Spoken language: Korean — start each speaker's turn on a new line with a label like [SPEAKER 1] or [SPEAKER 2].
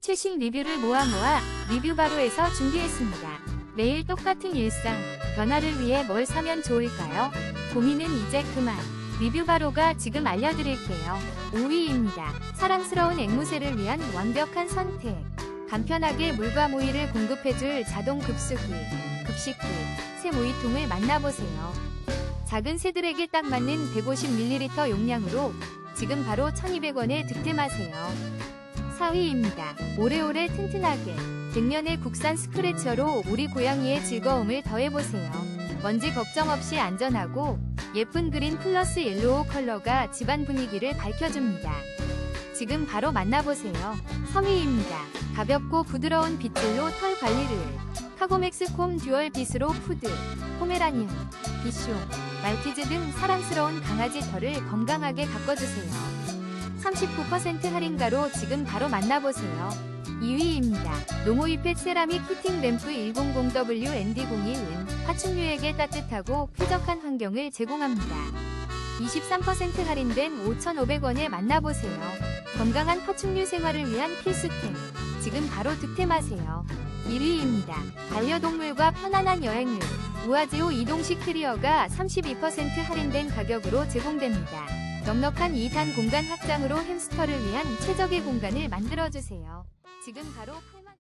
[SPEAKER 1] 최신 리뷰를 모아 모아 리뷰 바로에서 준비했습니다. 매일 똑같은 일상, 변화를 위해 뭘 사면 좋을까요? 고민은 이제 그만. 리뷰 바로가 지금 알려드릴게요. 5위입니다. 사랑스러운 앵무새를 위한 완벽한 선택. 간편하게 물과 모이를 공급해줄 자동 급수기, 급식기, 새 모이통을 만나보세요. 작은 새들에게 딱 맞는 150ml 용량으로 지금 바로 1200원에 득템하세요. 4위입니다. 오래오래 튼튼하게 뒷면의 국산 스크래처로 우리 고양이의 즐거움을 더해보세요. 먼지 걱정 없이 안전하고 예쁜 그린 플러스 옐로우 컬러가 집안 분위기를 밝혀줍니다. 지금 바로 만나보세요. 3위입니다. 가볍고 부드러운 빗질로 털 관리를 카고맥스 콤 듀얼 빗으로 푸드, 포메라니언, 비숑, 말티즈 등 사랑스러운 강아지 털을 건강하게 가꿔주세요. 39% 할인가로 지금 바로 만나보세요. 2위입니다. 노모이펫 세라믹 히팅 램프 100W ND01은 파충류에게 따뜻하고 쾌적한 환경을 제공합니다. 23% 할인된 5,500원에 만나보세요. 건강한 파충류 생활을 위한 필수템. 지금 바로 득템하세요. 1위입니다. 반려동물과 편안한 여행을 우아지오 이동식 캐리어가 32% 할인된 가격으로 제공됩니다. 넉넉한 2단 공간 확장으로 햄스터를 위한 최적의 공간을 만들어주세요. 지금 바로 8만